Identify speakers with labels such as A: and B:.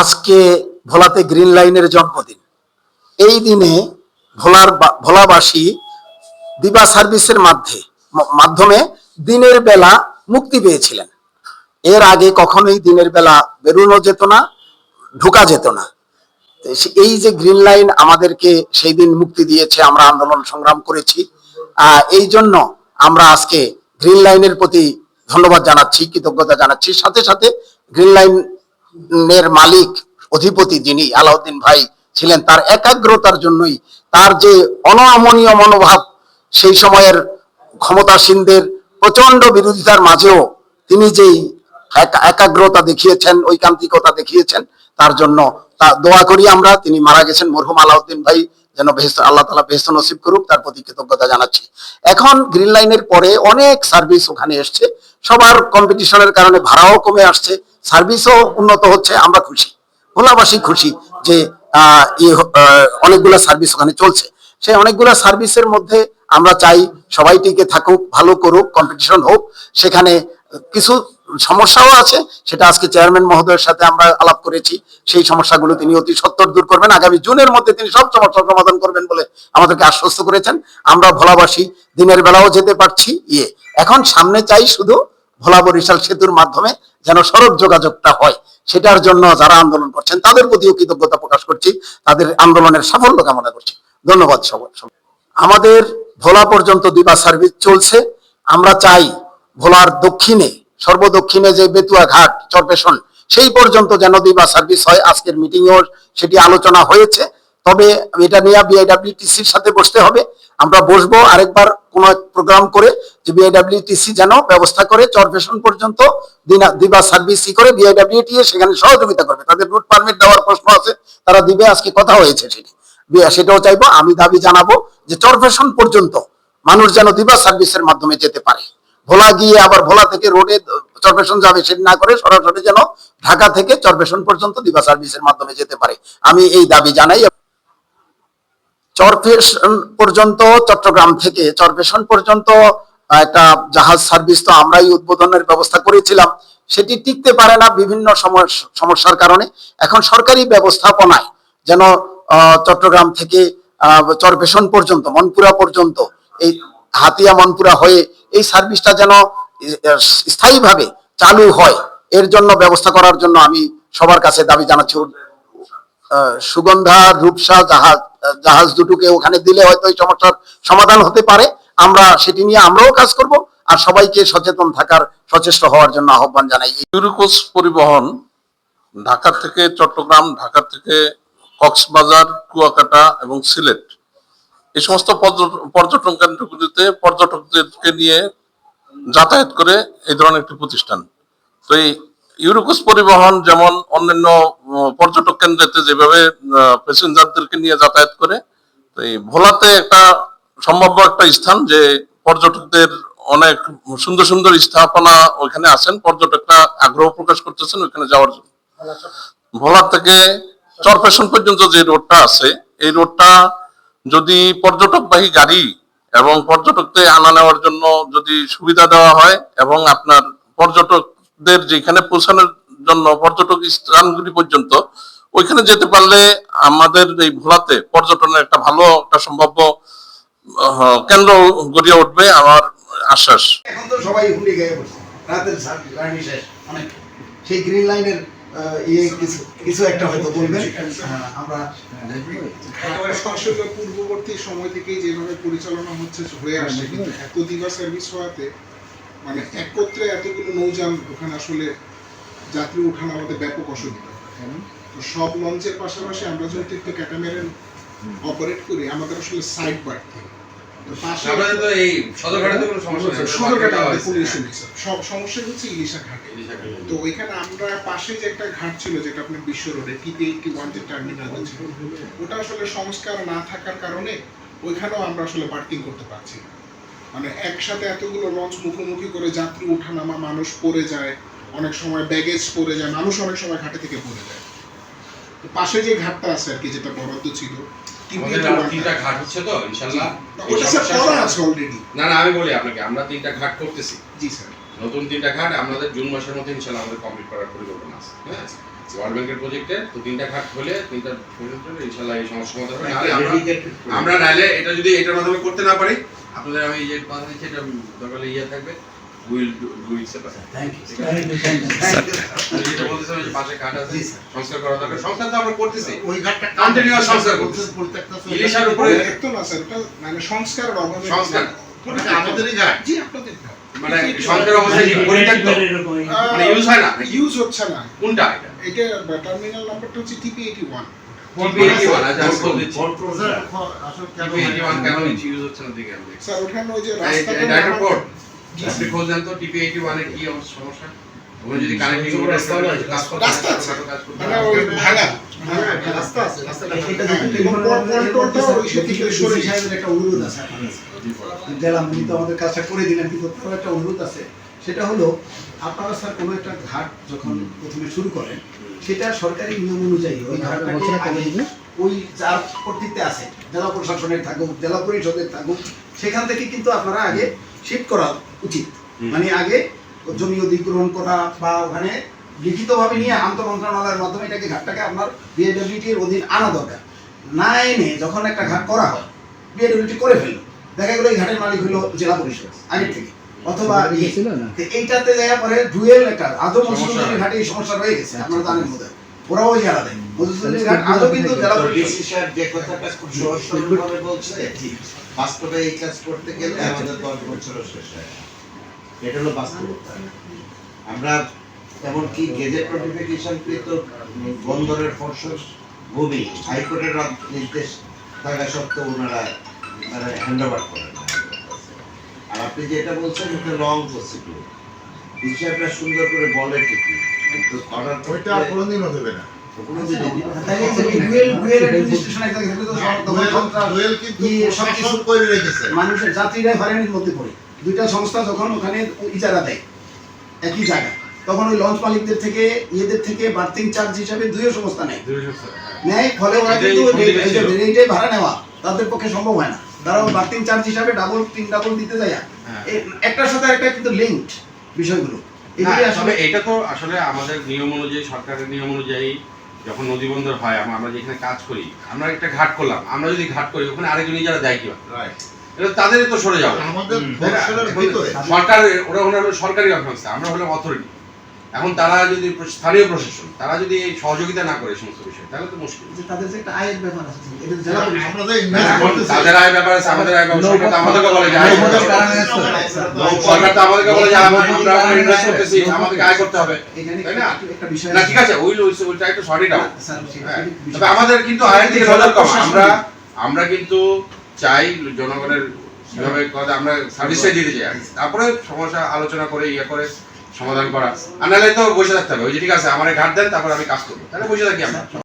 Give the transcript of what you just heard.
A: আজকে ভোলাতে গ্রিন লাইনের জন্মদিন। এই দিনে ভোলার ভোলাবাসী দিবা সার্ভিসের মাধ্যমে মাধ্যমে দিনের বেলা মুক্তি পেয়েছিলেন। এর আগে কখনোই দিনের বেলা বেরোনো যেত না, ঢোকা যেত না। এই যে গ্রিন লাইন আমাদেরকে সেই দিন মুক্তি দিয়েছে, আমরা আন্দোলন সংগ্রাম করেছি। এই জন্য আমরা আজকে গ্রিন লাইনের প্রতি ধন্যবাদ জানাচ্ছি, কৃতজ্ঞতা জানাচ্ছি। সাথে সাথে গ্রিন লাইনের মালিক, অধিপতি যিনি আলাউদ্দিন ভাই ছিলেন, তার একাগ্রতার জন্যই তার যে অনমনীয় মনোভাব, সেই সময়ের ক্ষমতাসীনদের প্রচণ্ড বিরোধিতার মাঝেও তিনি যেই একাগ্রতা দেখিয়েছেন, ঐকান্তিকতা দেখিয়েছেন, তার জন্য তা দোয়া করি আমরা, তিনি মারা গেছেন মরহুম আলাউদ্দিন ভাই, যেন বেহেস্ত, আল্লাহ তালা বেহেস্ত নসিব করুক, তার প্রতি কৃতজ্ঞতা জানাচ্ছি। এখন গ্রিন লাইনের পরে অনেক সার্ভিস ওখানে এসছে, সবার কম্পিটিশনের কারণে ভাড়াও কমে আসছে সার্ভিসও উন্নত হচ্ছে, আমরা খুশি। ভোলাবাসী খুশি যে অনেকগুলো সার্ভিস ওখানে চলছে। সেই অনেকগুলো সার্ভিসের মধ্যে আমরা চাই সবাই টিকে থাকুক, ভালো করুক কম্পিটিশন হোক। সেখানে কিছু সমস্যাও আছে, সেটা আজকে চেয়ারম্যান মহোদয়ের সাথে আমরা আলাপ করেছি। সেই সমস্যাগুলো তিনি অতি সত্তর দূর করবেন। আগামী জুনের মধ্যে তিনি সব সমস্যার সমাধান করবেন বলে আমাদেরকে আশ্বস্ত করেছেন। আমরা ভোলাবাসী দিনের বেলাও যেতে পারছি। ইয়ে এখন সামনে চাই শুধু ভোলা বরিশাল সেতুর মাধ্যমে যেন সড়ক যোগাযোগটা হয়, সেটার জন্য যারা আন্দোলন করছেন, তাদের প্রতিও কৃতজ্ঞতা প্রকাশ করছি, তাদের আন্দোলনের সাফল্য কামনা করছি। ধন্যবাদ সবার। আমাদের ভোলা পর্যন্ত দিবা সার্ভিস চলছে। আমরা চাই ভোলার দক্ষিণে, সর্বদক্ষিণে যে বেতুয়া ঘাট, চরপেশন, সেই পর্যন্ত যেন দিবা সার্ভিস হয়। আজকের মিটিংয়েও সেটি আলোচনা হয়েছে। তবে এটা নিয়ে বিআইডব্লিউটিসির সাথে বসতে হবে। আমরা বসবো আরেকবার কোন প্রোগ্রাম করে যে বিআইডব্লিউটিসি যেন ব্যবস্থা করে চরপেশন পর্যন্ত দিবা সার্ভিস করে বিআইডব্লিউটি সেখানে সহযোগিতা করবে। তাদের রুট পারমিট দেওয়ার প্রশ্ন আছে, তারা দিবে, আজকে কথা হয়েছে সেটি। সেটাও চাইব, আমি দাবি জানাব যে চরপেশন পর্যন্ত মানুষ যেন দিবা সার্ভিসের মাধ্যমে যেতে পারে। ভোলা গিয়ে আবার ভোলা থেকে রোডে চরপেশন যাবে সেটি না করে সরাসরি যেন ঢাকা থেকে চরপেশন পর্যন্ত দিবা সার্ভিসের মাধ্যমে যেতে পারে। আমি এই দাবি জানাই। চরপেশন পর্যন্ত চট্টগ্রাম থেকে চরপেশন পর্যন্ত একটা জাহাজ সার্ভিস তো আমরাই উদ্বোধনের ব্যবস্থা করেছিলাম। সেটি টিকতে পারে না বিভিন্ন সমস- সমস্যার কারণে। এখন সরকারি ব্যবস্থাপনায় যেন চট্টগ্রাম থেকে আহ, চরপেশন পর্যন্ত মনপুরা পর্যন্ত এই হাতিয়া মনপুরা হয়ে এই সার্ভিসটা যেন স্থায়ীভাবে চালু হয় এর জন্য ব্যবস্থা করার জন্য আমি সবার কাছে দাবি জানাচ্ছি। সুগন্ধা রূপসা জাহাজ জাহাজ দুটোকে ওখানে দিলে হয়তো এই সমস্যার সমাধান হতে পারে। আমরা সেটি নিয়ে আমরাও কাজ করব আর সবাইকে সচেতন থাকার সচেষ্ট হওয়ার জন্য আহ্বান জানাই।
B: ইউরোকোস পরিবহন ঢাকা থেকে চট্টগ্রাম, ঢাকা থেকে কক্সবাজার, কুয়াকাটা এবং সিলেট, এই সমস্ত পর্যটন কেন্দ্রগুলিতে পর্যটকদেরকে নিয়ে যাতায়াত করে এই ধরনের একটি প্রতিষ্ঠান। তো এই ইউরোকোস পরিবহন যেমন অন্যান্য পর্যটক কেন্দ্রেতে যেভাবে প্যাসেঞ্জারদেরকে নিয়ে যাতায়াত করে, তো এই ভোলাতে একটা সম্ভাব্য একটা স্থান যে পর্যটকদের অনেক সুন্দর সুন্দর স্থাপনা ওইখানে আছেন, পর্যটকরা আগ্রহ প্রকাশ করতেছেন ওইখানে যাওয়ার জন্য। ভোলা থেকে চরপেশন পর্যন্ত যে রোডটা আছে, এই রোডটা যদি পর্যটকবাহী গাড়ি এবং পর্যটকদের আনা নেওয়ার জন্য যদি সুবিধা দেওয়া হয় এবং আপনার পর্যটকদের যেখানে পৌঁছানোর জন্য পর্যটক স্থানগুলি পর্যন্ত ওইখানে যেতে পারলে আমাদের এই ভোলাতে পর্যটনের একটা ভালো একটা সম্ভাব্য কেন্দ্র গড়িয়ে উঠবে আমার আশ্বাস।
A: এখন তো সবাই ভুলে গিয়ে বসে রাতের জার্নি শেষ। অনেক। সেই গ্রিন লাইনের ইয়ে কিছু কিছু একটা হয়তো বলবেন। আমরা
C: একেবারে পূর্ববর্তী সময় থেকেই যেভাবে পরিচালনা হচ্ছে হয়ে আসছে কিন্তু এত দিবা সার্ভিস হওয়াতে মানে একত্রে এতগুলো নৌযান ওখানে আসলে যাত্রী উঠানো আমাদের ব্যাপক অসুবিধা তো সব লঞ্চের পাশাপাশি আমরা যেহেতু একটু ক্যাটামেরান অপারেট করি আমাদের আসলে সাইড বাড়তে তো পাশে
D: আপনাদের তো এই সদরঘাটে তো কোনো সমস্যা নেই
C: সুন্দরঘাটে
D: দেওয়া
C: আমাদের
D: হয়েছে।
C: কোনো issue নেই, স্যার। সব সমস্যা হচ্ছে ইলিশা ঘাটে তো ওইখানে আমরা পাশে যে একটা ঘাট ছিল যেটা আপনার বিশ্ব রোডে টিপি এইটটি ওয়ান যে টার্মিনাল ছিল ওটা আসলে সংস্কার না থাকার কারণে ওইখানেও আমরা আসলে পার্কিং করতে পারছি না। মানে একসাথে এতগুলো লঞ্চ মুখোমুখি করে যাত্রী ওঠানামা মানুষ পড়ে যায় অনেক সময় ব্যাগেজ পড়ে যায় মানুষ অনেক সময় ঘাটে থেকে পড়ে যায়। তো পাশে যে ঘাটটা আছে আর কি যেটা বরাদ্দ ছিল TP
D: আমাদের
C: 81
D: আরও তিনটা ঘাট হচ্ছে তো ইনশাল্লাহ
C: ওটা স্যার করা আছে অলরেডি
D: না না আমি বলি আপনাকে আমরা তিনটা ঘাট করতেছি।
C: জি স্যার।
D: নতুন তিনটা ঘাট আমাদের জুন মাসের মধ্যে ইনশাল্লাহ আমাদের কমপ্লিট করার পরিকল্পনা আছে হ্যাঁ? ওয়ার্ল্ড ব্যাংকের প্রজেক্টে তো তিনটা ঘাট হলে তিনটা প্রজেক্ট হলে ইনশাল্লাহ এই সমস্যা সমাধান হবে। আমরা আমরা নাহলে এটা যদি এটার মাধ্যমে করতে না পারি আপনাদের আমি যে পাঁচ দিচ্ছি এটা দরকারে ইয়ে থাকবে। Will do it thank you যে পাশে আছে সংস্কার করা দরকার। সংস্কার তো আমরা করতেছি।
E: ওই
D: সংস্কার
E: প্রত্যেকটা
D: ইলিশার উপরে
C: এটা মানে
D: সংস্কার
E: আমাদেরই
C: জি আপনাদের
D: ঘাট। মানে মানে ইউজ হয় না
C: ইউজ হচ্ছে না।
D: কোনটা এটা?
C: এটা টার্মিনাল নাম্বারটা হচ্ছে টিপি
D: 81 সমস্যা? যদি কানেক্টিং রাস্তা
C: আছে।
E: রাস্তা
A: একটা অনুরোধ আছে গেলাম উনি তো আমাদের কাজটা করে দিলেন কিন্তু একটা অনুরোধ আছে। সেটা হলো আপনারা স্যার কোনো একটা ঘাট যখন প্রথমে শুরু করেন সেটা সরকারি নিয়ম অনুযায়ী ওই ঘাটটাকে ওই যার কর্তৃত্বে আছে জেলা প্রশাসনের থাকুক জেলা পরিষদের থাকুক সেখান থেকে কিন্তু আপনারা আগে শিফট করা উচিত। মানে আগে জমি অধিগ্রহণ করা বা ওখানে লিখিতভাবে নিয়ে আন্তঃ মন্ত্রণালয়ের মাধ্যমে এটাকে ঘাটটাকে আপনার বিএডব্লিউটির অধীন আনা দরকার। না এনে যখন একটা ঘাট করা হয় বিএডব্লিউটি করে ফেলল দেখা গেলো এই ঘাটের মালিক হলো জেলা পরিষদ আগের থেকে। অথবা। এইটাতে যাওয়া পরে ডুয়েল একটা আদৌ মধুসূদনের ঘাটে এই সমস্যা রয়ে গেছে আপনারা জানেন বোধ হয় ওরাও জানা দেয়। মধুসূদনের ঘাট আদৌ কিন্তু জেলা
E: যে কথাটা খুব সহজ সরলভাবে বলছে বাস্তবে এই কাজ করতে গেলে আমাদের দশ বছরও শেষ হয় না। এটা হলো বাস্তবতা। আমরা এমনকি গেজেট নোটিফিকেশন কৃত বন্দরের ফসল ভূমি হাইকোর্টের নির্দেশ থাকা সত্ত্বেও ওনারা হ্যান্ড ওভার করেন। আপনি যেটা বলছেন? এটা লং প্রসিডিউর হিসাবটা সুন্দর করে বলে ঠিকই কিন্তু করার
F: ওইটা কোনোদিনও দেবে না। রেখেছে।
A: মানুষের যাত্রীরা হয়রানির মধ্যে পড়ে। দুইটা সংস্থা যখন ওখানে ইজারা দেয় একই জায়গা তখন ওই লঞ্চ মালিকদের থেকে ইয়েদের থেকে বার্থিং চার্জ হিসাবে দুইও সংস্থা নেয়। নেয় ফলে ওরা কিন্তু যে। রেটে ভাড়া নেওয়া। তাদের পক্ষে সম্ভব হয় না। তারা বার্থিং চার্জ হিসাবে ডাবল তিন ডাবল দিতে যায়
D: হ্যাঁ।
A: একটার সাথে একটা কিন্তু লিঙ্কড বিষয়গুলো। আসলে
D: তবে এটা তো আসলে আমাদের নিয়ম অনুযায়ী সরকারের নিয়ম অনুযায়ী যখন নদী বন্দর হয় আমরা যেখানে কাজ করি আমরা একটা ঘাট করলাম। আমরা যদি ঘাট করি ওখানে আরেকজন যারা দেয় কি তাদের তাদেরই তো সরে যাবে।
F: আমাদের
D: তাই না?
F: বর্ষণের
D: এখন
F: ভিতরে
D: সরকার ওরা হলো সরকারি সংস্থা আমরা হলাম অথরিটি। এখন তারা যদি স্থানীয় প্রশাসন তারা যদি এই সহযোগিতা না করে সমস্ত বিষয় তাহলে তো মুশকিল।
A: তাদের যে একটা আয়ের ব্যাপার আছে
D: তাদের আয় ব্যাপার আছে আমাদের আয় ব্যাপার সরকার তো আমাদেরকে বলে যে। সরকার তো আমাদেরকে বলে যে আমরা আমরা ইনভেস্ট করতেছি আমাদেরকে আয় করতে হবে। তাই না?
A: একটু- একটা বিষয়
D: না ঠিক আছে ওই ওইটা একটু সরি
A: স্যার, সেটা
D: হ্যাঁ, তবে আমাদের কিন্তু আয়ের দিকে নজর কম। আমরা আমরা কিন্তু চাই জনগণের কীভাবে আমরা সার্ভিসটাই দিতে চাই। তারপরে সমস্যা আলোচনা করে ইয়ে করে। সমাধান করা। আর নাহলে তো বসে থাকতে হবে। ওই যে ঠিক আছে, আমার ঘাট দেন, তারপর আমি কাজ করব। তাহলে বসে থাকি আমরা।